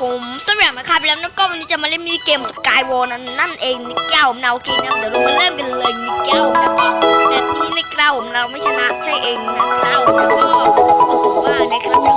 ผมสมัยมาครับแล้วก็วันนี้จะมาเล่นมินิเกมสกายวอลนั่นนั่นเองนิกเก้าผมนาโอเคนะเดี๋ยวเรามาเริ่มกันเลยนิกเก้าแล้วก็แบบนี้นิกเก้าผมเราไม่ชนะใช่เองนะเก้าแล้วก็บอกว่านะครับ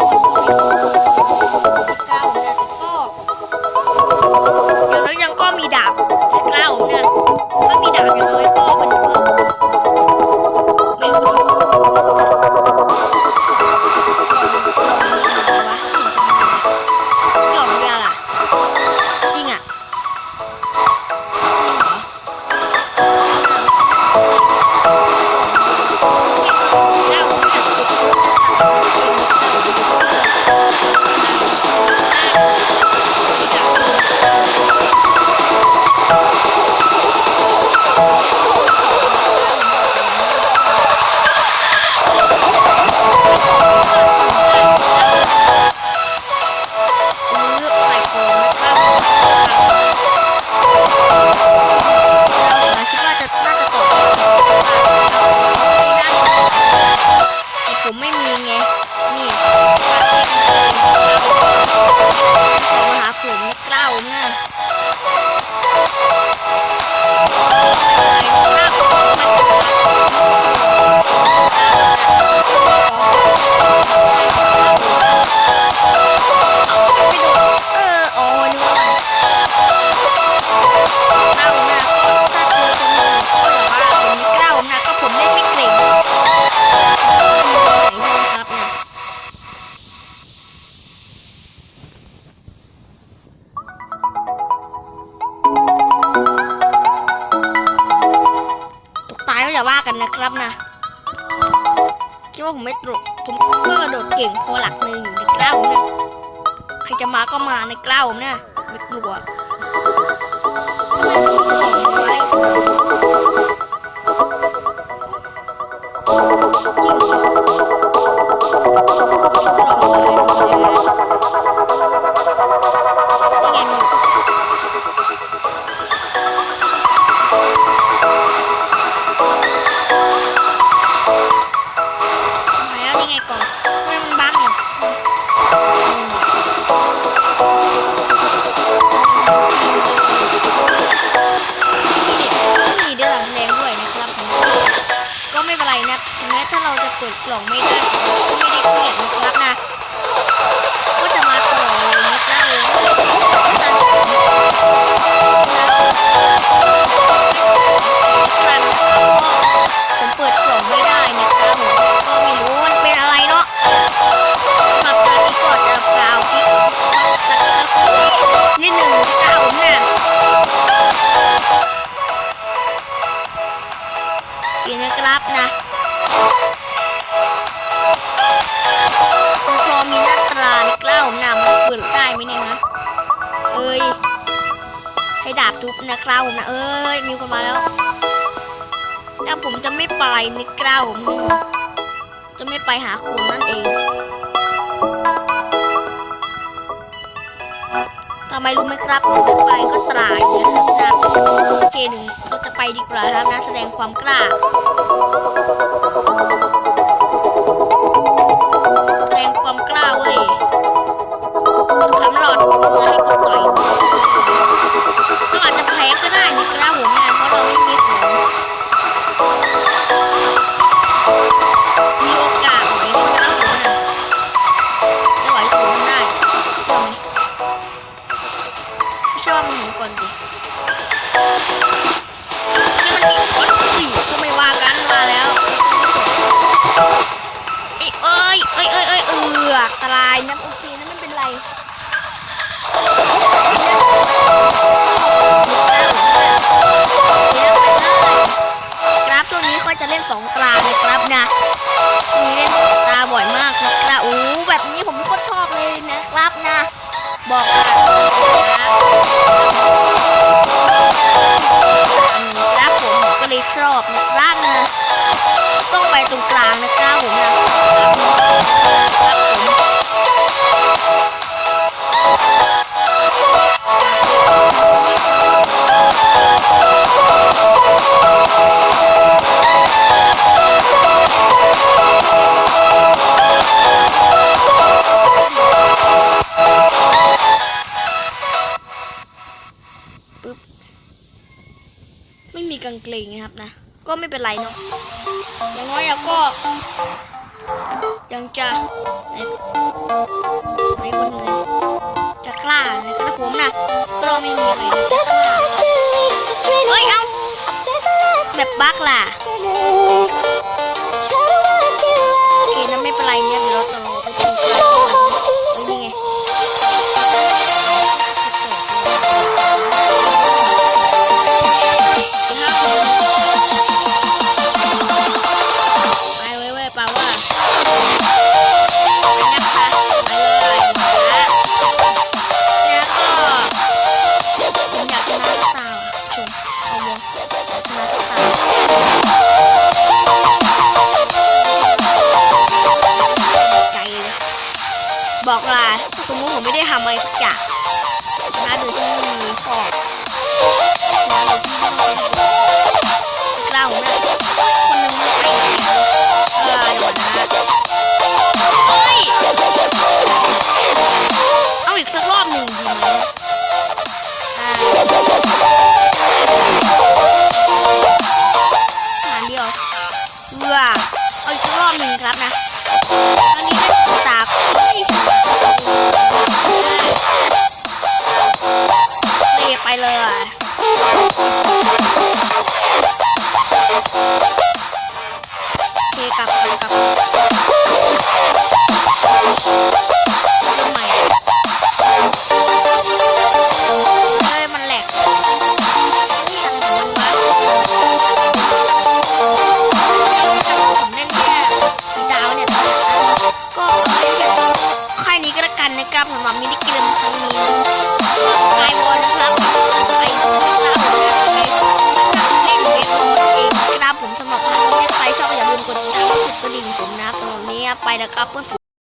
อย่าว่ากันนะครับนะ คิดว่าผมไม่ตกผมก็กระโดดเก่งพอหลักหนึ่งอยู่ในกล้าวผมเนี่ยใครจะมาก็มาในกล้าวผมเนี่ยไม่กลัวแล้ว นะครับนะ นได้ไหมเนี่ยนะเอ้ยให้ดาบทุบนะครับผมนะเอ้ยมีคนมาแล้วแต่ผมจะไม่ไปในกล้าผมจะไม่ไปหาคุณนั่นเองทำไมรู้ไหมครับผมไม่ไปก็ตรายนะครับนะโอเคหนึ่งเราจะไปดีกว่าครับนะแสดงความกล้า หนูก่อนดินี่มันมีคนอุ้ยก็ไม่ว่ากันมาแล้วเอ้ยเอ้ยเอ้ยเอ้ยเอือกตรายนะโอเคนะไม่เป็นไรกราฟช่วงนี้ก็จะเล่นสองตราเลยครับนะมีเล่นตาบ่อยมากนะครับอู้แบบนี้ผมก็ชอบเลยนะครับนะ บอกกันน รอบนะครับนะต้องไปตรงกลางนะครับผมนะ อย่างเงี้ยครับนะ ก็ไม่เป็นไรเนาะ อย่างน้อยเราก็ ยังจะไม่หนคนหนึ่งเลยจะกล้านะครับผมนะก็ไม่มีอะไรเฮ้ยเอาแบบบักล่ะ ผมไม่ได้ทำอะไรสักอย่างนะโดยที่ไม่มีข้อชนะโดยที่ไม่ต้องกล้าผมนะคนหนึ่งไม่ไปเลยเออเดี๋ยวก่อนะเฮ้ยเอาอีกสักรอบหนึ่งดีไหมอ่าหารเดียวเบื่อเอาอีกสักรอบหนึ่งครับนะ เลยเคกลับกลับกลับเริ่มใหม่เฮ้ยมันแหลกเฮ้ยอะไรของมันวะผมเล่นแค่ดาวเนี่ยตอนนี้ก็เอค่ายนี้ก็แล้วกันนะครับสำหรับมินิเกมครั้งนี้ไกวอล นะครับผมสำหรับครั้งนี้ใครชอบอย่าลืมกดติดตามกดกระดิ่งผมนะครับสำหรับนี้ไปนะครับเพื่อนฝู